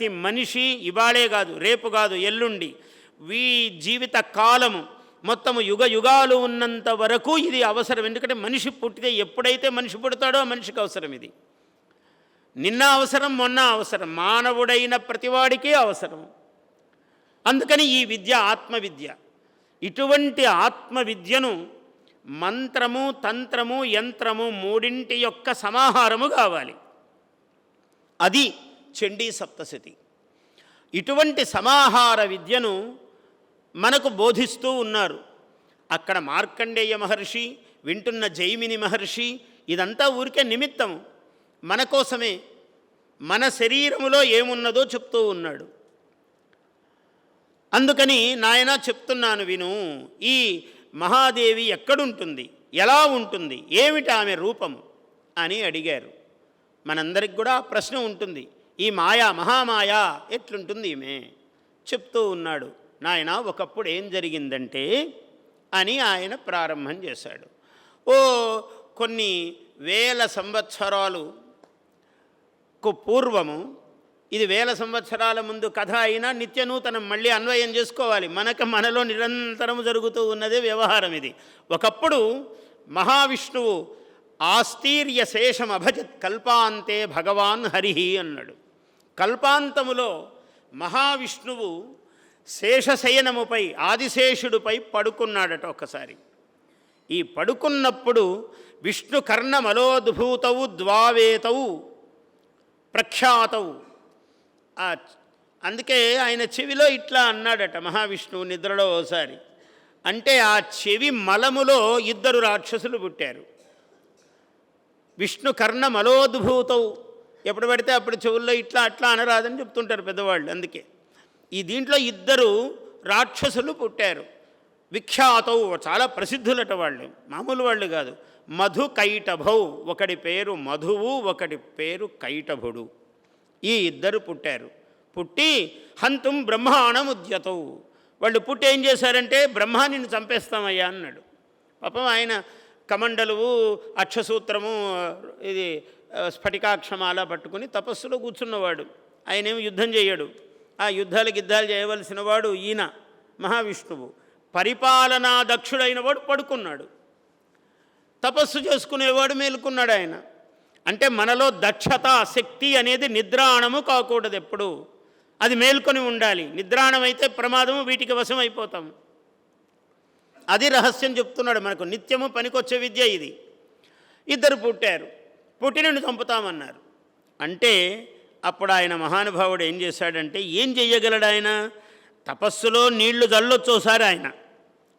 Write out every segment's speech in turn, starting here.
ప్రతి మనిషి ఇవాళే కాదు రేపు కాదు ఎల్లుండి. వీ జీవిత కాలము. మొత్తము యుగ యుగాలు ఉన్నంత వరకు ఇది అవసరం. ఎందుకంటే మనిషి పుట్టితే ఎప్పుడైతే మనిషి పుడతాడో ఆ మనిషికి అవసరం ఇది. నిన్న అవసరం మొన్న అవసరం. మానవుడైన ప్రతివాడికి అవసరం. అందుకని ఈ విద్య ఆత్మవిద్య. ఇటువంటి ఆత్మవిద్యను మంత్రము తంత్రము యంత్రము మూడింటి యొక్క సమాహారము కావాలి. అది చండీ సప్తశతి. ఇటువంటి సమాహార విద్యను మనకు బోధిస్తూ ఉన్నారు. అక్కడ మార్కండేయ మహర్షి వింటున్న జైమిని మహర్షి ఇదంతా ఊరికే నిమిత్తము మన కోసమే మన శరీరములో ఏమున్నదో చెప్తూ ఉన్నాడు. అందుకని నాయన చెప్తున్నాను విను ఈ మహాదేవి ఎక్కడుంటుంది? ఎలా ఉంటుంది? ఏమిటి ఆమె రూపము అని అడిగారు. మనందరికి కూడా ప్రశ్న ఉంటుంది. ఈ మాయా మహామాయ ఎట్లుంటుంది ఈమె? చెప్తూ ఉన్నాడు. నాయన ఒకప్పుడు ఏం జరిగిందంటే అని ఆయన ప్రారంభం చేశాడు. ఓ కొన్ని వేల సంవత్సరాలు కు పూర్వము ఇది వేల సంవత్సరాల ముందు కథ అయినా నిత్య నూతనం మళ్ళీ అన్వయం చేసుకోవాలి. మనకు మనలో నిరంతరం జరుగుతూ ఉన్నదే వ్యవహారం ఇది. ఒకప్పుడు మహావిష్ణువు ఆస్తీర్య శేషం అభజత్ కల్పాంతే భగవాన్ హరిహి అన్నాడు. కల్పాంతములో మహావిష్ణువు శేషశయనముపై ఆదిశేషుడిపై పడుకున్నాడట ఒకసారి ఈ పడుకున్నప్పుడు విష్ణు కర్ణమలోద్భూతవు ద్వావేతవు ప్రఖ్యాతవు. ఆ అందుకే ఆయన చెవిలో ఇట్లా అన్నాడట మహావిష్ణువు నిద్రలో ఓసారి. అంటే ఆ చెవి మలములో ఇద్దరు రాక్షసులు పుట్టారు. విష్ణు కర్ణమలోద్భూతవు ఎప్పుడు పడితే అప్పుడు చెవుల్లో ఇట్లా అట్లా అనరాదని చెప్తుంటారు పెద్దవాళ్ళు అందుకే. ఈ దీంట్లో ఇద్దరు రాక్షసులు పుట్టారు. విఖ్యాతవు చాలా ప్రసిద్ధులట వాళ్ళు మామూలు వాళ్ళు కాదు. మధు కైటభౌ ఒకడి పేరు మధువు ఒకడి పేరు కైటభుడు. ఈ ఇద్దరు పుట్టారు. పుట్టి హంతుం బ్రహ్మాణముద్యతవు వాళ్ళు పుట్టి ఏం చేశారంటే బ్రహ్మా నిన్ను చంపేస్తామయ్యా అన్నాడు. పాపం ఆయన కమండలువు అక్షసూత్రము ఇది స్ఫటికాక్షమాల పట్టుకుని తపస్సులో కూర్చున్నవాడు. ఆయనేమి యుద్ధం చేయడు. ఆ యుద్ధాలు గిద్దాలు చేయవలసిన వాడు ఈయన మహావిష్ణువు. పరిపాలనా దక్షుడైన వాడు పడుకున్నాడు. తపస్సు చేసుకునేవాడు మేలుకున్నాడు ఆయన. అంటే మనలో దక్షత శక్తి అనేది నిద్రాణము కాకూడదు ఎప్పుడు. అది మేల్కొని ఉండాలి. నిద్రాణం అయితే ప్రమాదము వీటికి వశం అయిపోతాము అది రహస్యం చెప్తున్నాడు మనకు. నిత్యము పనికొచ్చే విద్య ఇది. ఇద్దరు పుట్టారు. పుట్టి చంపుతామన్నారు. అంటే అప్పుడు ఆయన మహానుభావుడు ఏం చేశాడంటే ఏం చెయ్యగలడు ఆయన తపస్సులో నీళ్ళు చల్లొచ్చు ఒకసారి ఆయన.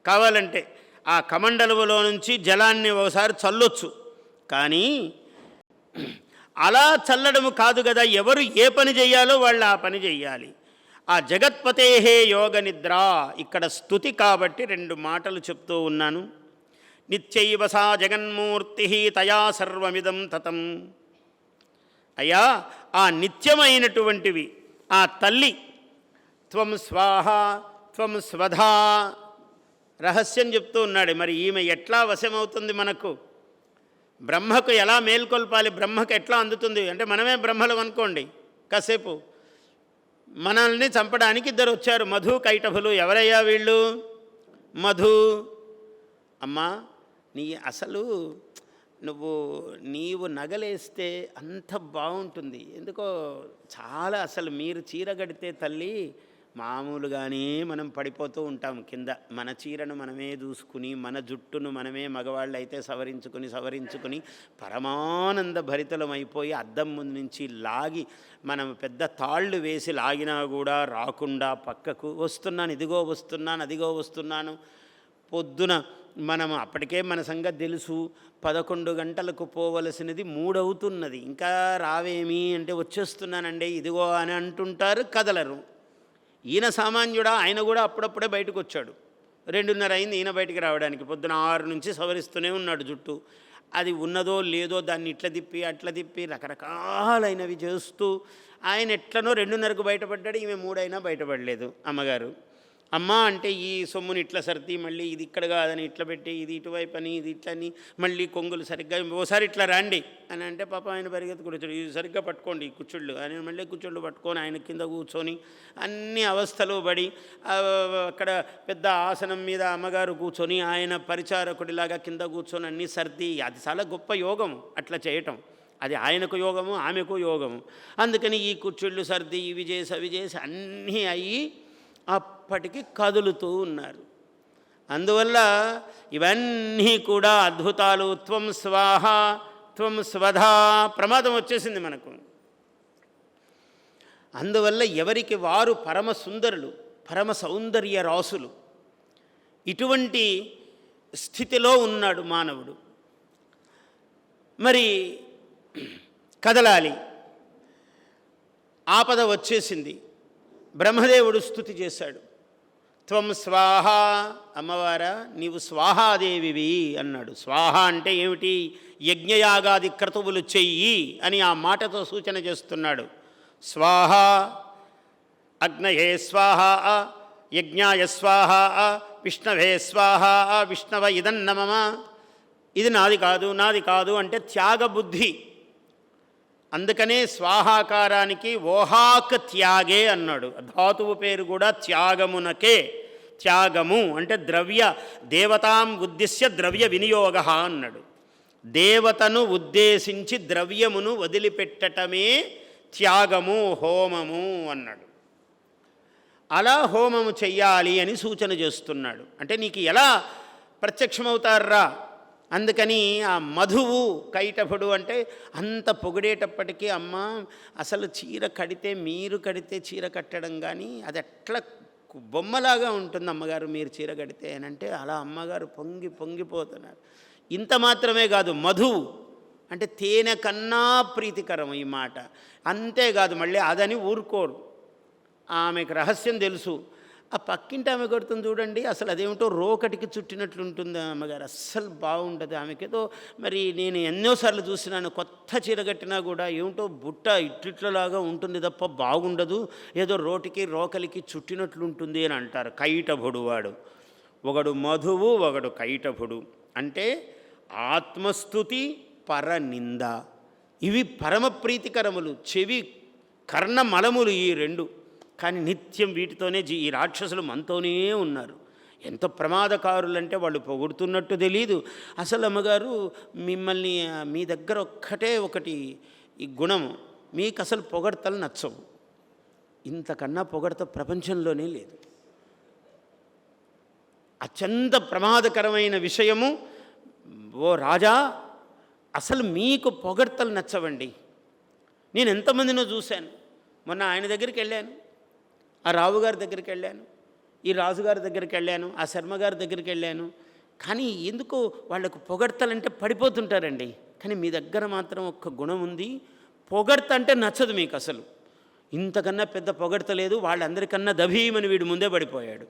కావాలంటే ఆ కమండలువలో నుంచి జలాన్ని ఒకసారి చల్లొచ్చు. కానీ అలా చల్లడము కాదు కదా ఎవరు ఏ పని చెయ్యాలో వాళ్ళు ఆ పని చెయ్యాలి. ఆ జగత్పతేహే యోగ నిద్ర. ఇక్కడ స్థుతి కాబట్టి రెండు మాటలు చెప్తూ ఉన్నాను. నిత్యైవ సా జగన్మూర్తి తయా సర్వమిదం తతం. అయ్యా ఆ నిత్యమైనటువంటివి ఆ తల్లి త్వం స్వాహ త్వం స్వధా రహస్యం చెప్తూ ఉన్నాడు. మరి ఈమె ఎట్లా వశమవుతుంది మనకు? బ్రహ్మకు ఎలా మేల్కొల్పాలి? బ్రహ్మకు ఎట్లా అందుతుంది? అంటే మనమే బ్రహ్మలు అనుకోండి. కాసేపు. మనల్ని చంపడానికి ఇద్దరు వచ్చారు. మధు కైటభులు ఎవరయ్యా వీళ్ళు? మధు. అమ్మా నీ అసలు నువ్వు నీవు నగలేస్తే అంత బాగుంటుంది. ఎందుకో చాలా అసలు మీరు చీర కడితే తల్లి మామూలుగానే మనం పడిపోతూ ఉంటాం కింద. మన చీరను మనమే చూసుకుని మన జుట్టును మనమే మగవాళ్ళు అయితే సవరించుకుని సవరించుకుని పరమానంద భరితలమైపోయి అద్దం ముందు నుంచి లాగి మనం పెద్ద తాళ్ళు వేసి లాగినా కూడా రాకుండా పక్కకు వస్తున్నాను ఇదిగో వస్తున్నాను అదిగో వస్తున్నాను. పొద్దున మనం అప్పటికే మన సంగతి తెలుసు. పదకొండు గంటలకు పోవలసినది మూడవుతున్నది. ఇంకా రావేమి అంటే వచ్చేస్తున్నానండి ఇదిగో అని అంటుంటారు కదలరు. ఈయన సామాన్యుడా ఆయన కూడా అప్పుడప్పుడే బయటకు వచ్చాడు రెండున్నర అయింది ఈయన బయటికి రావడానికి. పొద్దున ఆరు నుంచి సవరిస్తూనే ఉన్నాడు జుట్టు. అది ఉన్నదో లేదో దాన్ని ఇట్లా తిప్పి అట్లా తిప్పి రకరకాలైనవి చేస్తూ ఆయన ఎట్లనో రెండున్నరకు బయటపడ్డాడు ఈమె మూడైనా బయటపడలేదు అమ్మగారు. అమ్మ అంటే ఈ సొమ్ముని ఇట్లా సర్ది మళ్ళీ ఇది ఇక్కడ కాదని ఇట్లా పెట్టి ఇది ఇటువైపు అని ఇది ఇట్లని మళ్ళీ కొంగులు సరిగ్గా ఓసారి ఇట్లా రండి అని అంటే పాప ఆయన పరిగెత్తి కూర్చోడు ఇది సరిగ్గా పట్టుకోండి కూర్చోళ్ళు కుచ్చుళ్ళు. ఆయన మళ్ళీ కుచ్చుళ్ళు పట్టుకొని ఆయన కింద కూర్చొని అన్ని అవస్థలు పడి అక్కడ పెద్ద ఆసనం మీద అమ్మగారు కూర్చొని ఆయన పరిచారకుడిలాగా కింద కూర్చొని అన్ని సర్ది అది చాలా గొప్ప యోగం అట్లా చేయటం. అది ఆయనకు యోగము ఆమెకు యోగము. అందుకని ఈ కూర్చోళ్ళు సర్ది ఇవి చేసి అవి చేసి అన్నీ అయ్యి అప్పటికి కదులుతూ ఉన్నారు. అందువల్ల ఇవన్నీ కూడా అద్భుతాలు. త్వం స్వాహ త్వం స్వధా ప్రమాదం వచ్చేసింది మనకు. అందువల్ల ఎవరికి వారు పరమ సుందరులు పరమ సౌందర్య రాసులు ఇటువంటి స్థితిలో ఉన్నాడు మానవుడు. మరి కదలాలి. ఆపద వచ్చేసింది. బ్రహ్మదేవుడు స్థుతి చేశాడు. త్వం స్వాహ అమ్మవారా నీవు స్వాహాదేవివి అన్నాడు. స్వాహ అంటే ఏమిటి? యజ్ఞయాగాది క్రతువులు చెయ్యి అని ఆ మాటతో సూచన చేస్తున్నాడు. స్వాహ అగ్నయే స్వాహ యజ్ఞాయ స్వాహ విష్ణవే స్వాహ విష్ణవ ఇదన్నమమ? ఇది నాది కాదు నాది కాదు అంటే త్యాగబుద్ధి. అందుకనే స్వాహాకారానికి ఓహాక్ త్యాగే అన్నాడు. ధాతువు పేరు కూడా త్యాగమునకే. త్యాగము అంటే ద్రవ్య దేవతాం ఉద్దేశ్య ద్రవ్య వినియోగ అన్నాడు. దేవతను ఉద్దేశించి ద్రవ్యమును వదిలిపెట్టటమే త్యాగము హోమము అన్నాడు. అలా హోమము చెయ్యాలి అని సూచన చేస్తున్నాడు. అంటే నీకు ఎలా ప్రత్యక్షమవుతారా అందుకని ఆ మధువు కైటభుడు అంటే అంత పొగిడేటప్పటికీ అమ్మ అసలు చీర కడితే మీరు కడితే చీర కట్టడం కానీ అది ఎట్లా బొమ్మలాగా ఉంటుంది అమ్మగారు మీరు చీర కడితే అంటే అలా అమ్మగారు పొంగి పొంగిపోతున్నారు. ఇంత మాత్రమే కాదు మధువు అంటే తేనె కన్నా ప్రీతికరం ఈ మాట. అంతేకాదు మళ్ళీ అదని ఊరుకోరు. ఆమెకు రహస్యం తెలుసు. ఆ పక్కింటి ఆమె కొడుతుంది చూడండి అసలు అదేమిటో రోకటికి చుట్టినట్లుంటుంది అమ్మగారు. అస్సలు బాగుంటుంది ఆమెకేదో మరి నేను ఎన్నోసార్లు చూసినాను కొత్త చీర కట్టినా కూడా ఏమిటో బుట్ట ఇట్టిట్లలాగా ఉంటుంది తప్ప బాగుండదు. ఏదో రోటికి రోకలికి చుట్టినట్లుంటుంది అని అంటారు కైటభుడు వాడు. ఒకడు మధువు ఒకడు కైటభుడు. అంటే ఆత్మస్థుతి పరనింద. ఇవి పరమ ప్రీతికరములు చెవి కర్ణమలములు ఈ రెండు. కానీ నిత్యం వీటితోనే జీ ఈ రాక్షసులు మనతోనే ఉన్నారు. ఎంత ప్రమాదకారులంటే వాళ్ళు పొగుడుతున్నట్టు తెలీదు. అసలు అమ్మగారు మిమ్మల్ని మీ దగ్గర ఒక్కటే ఒకటి ఈ గుణము మీకు అసలు పొగడతలు నచ్చవు. ఇంతకన్నా పొగడత ప్రపంచంలోనే లేదు. అత్యంత ప్రమాదకరమైన విషయము ఓ రాజా అసలు మీకు పొగడ్తలు నచ్చవండి. నేను ఎంతమందినో చూశాను. మొన్న ఆయన దగ్గరికి వెళ్ళాను. ఆ రావుగారి దగ్గరికి వెళ్ళాను ఈ రాజుగారి దగ్గరికి వెళ్ళాను ఆ శర్మ గారి దగ్గరికి వెళ్ళాను. కానీ ఎందుకు వాళ్ళకు పొగడ్తలంటే పడిపోతుంటారండి. కానీ మీ దగ్గర మాత్రం ఒక్క గుణం ఉంది. పొగడ్త అంటే నచ్చదు మీకు అసలు. ఇంతకన్నా పెద్ద పొగడత లేదు వాళ్ళందరికన్నా దభీమని వీడు ముందే పడిపోయాడు.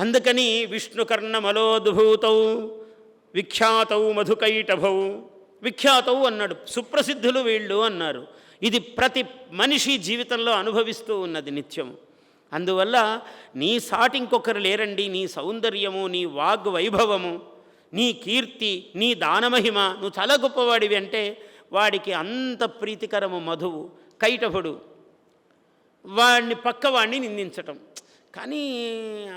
అందుకని విష్ణుకర్ణ విష్ణుకర్ణమలోద్భూతౌ విఖ్యాతౌ మధుకైటభౌ. విఖ్యాతవు అన్నాడు సుప్రసిద్ధులు వీళ్ళు అన్నారు. ఇది ప్రతి మనిషి జీవితంలో అనుభవిస్తూ ఉన్నది నిత్యము అందువల్ల నీ సాటి ఇంకొకరు లేరండి నీ సౌందర్యము నీ వాగ్ వైభవము నీ కీర్తి నీ దానమహిమ నువ్వు చాలా గొప్పవాడివి అంటే వాడికి అంత ప్రీతికరము మధువు కైటభుడు వాడిని పక్కవాడిని నిందించటం. కానీ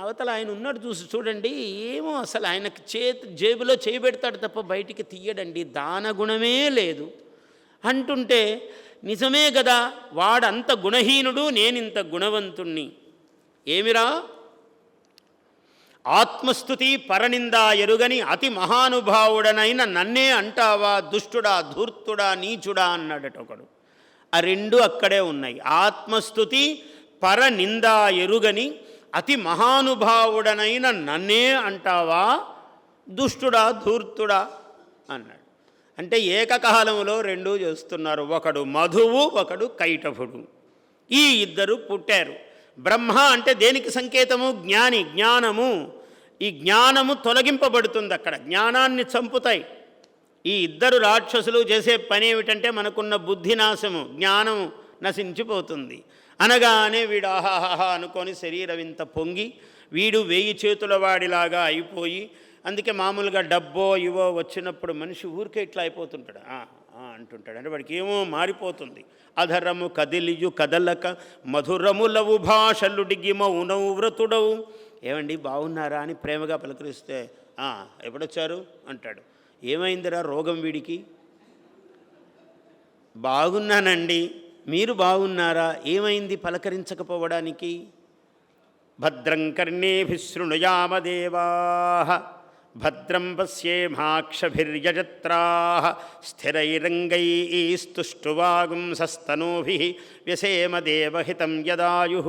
అవతల ఆయన ఉన్నాడు చూసి చూడండి ఏమో అసలు ఆయనకి చేతి జేబులో చేయబెడతాడు తప్ప బయటికి తీయడండి దాన గుణమే లేదు. అంటుంటే నిజమే కదా వాడంత గుణహీనుడు నేనింత గుణవంతుణ్ణి. ఏమిరా? ఆత్మస్థుతి పరనిందా ఎరుగని అతి మహానుభావుడనైన నన్నే అంటావా దుష్టుడా ధూర్తుడా నీచుడా అన్నాడట ఒకడు. ఆ రెండు అక్కడే ఉన్నాయి. ఆత్మస్థుతి పరనిందా ఎరుగని అతి మహానుభావుడనైన నన్నే అంటావా దుష్టుడా ధూర్తుడా అన్నాడు. అంటే ఏకకాలంలో రెండూ చేస్తున్నారు. ఒకడు మధువు ఒకడు కైటభుడు. ఈ ఇద్దరు పుట్టారు. బ్రహ్మ అంటే దేనికి సంకేతము? జ్ఞాని జ్ఞానము. ఈ జ్ఞానము తొలగింపబడుతుంది అక్కడ. జ్ఞానాన్ని చంపుతాయి. ఈ ఇద్దరు రాక్షసులు చేసే పని ఏమిటంటే మనకున్న బుద్ధి నాశము జ్ఞానము నశించిపోతుంది. అనగానే వీడు ఆహాహాహా అనుకొని శరీరం ఇంత పొంగి వీడు వేయి చేతుల వాడిలాగా అయిపోయి అందుకే మామూలుగా డబ్బో ఇవో వచ్చినప్పుడు మనిషి ఊరికే ఇట్లా అయిపోతుంటాడు. అంటుంటాడు. అంటే వాడికి ఏమో మారిపోతుంది. అధరము కదిలియు కదలక మధురములవు భాషలుడిగి మౌనవు వ్రతుడవు. ఏమండి బాగున్నారా అని ప్రేమగా పలకరిస్తే ఎప్పుడొచ్చారు? అంటాడు. ఏమైందిరా రోగం వీడికి? బాగున్నానండి. మీరు బాగున్నారా? ఏమైంది పలకరించకపోవడానికి? భద్రం కర్ణేభిశృణుయామదేవా భద్రం పశ్యేమాక్షభిర్యజత్రా స్థిరైరంగైస్తుష్టువాగుంసస్తనూభి వ్యసేమదేవహితం యదాయు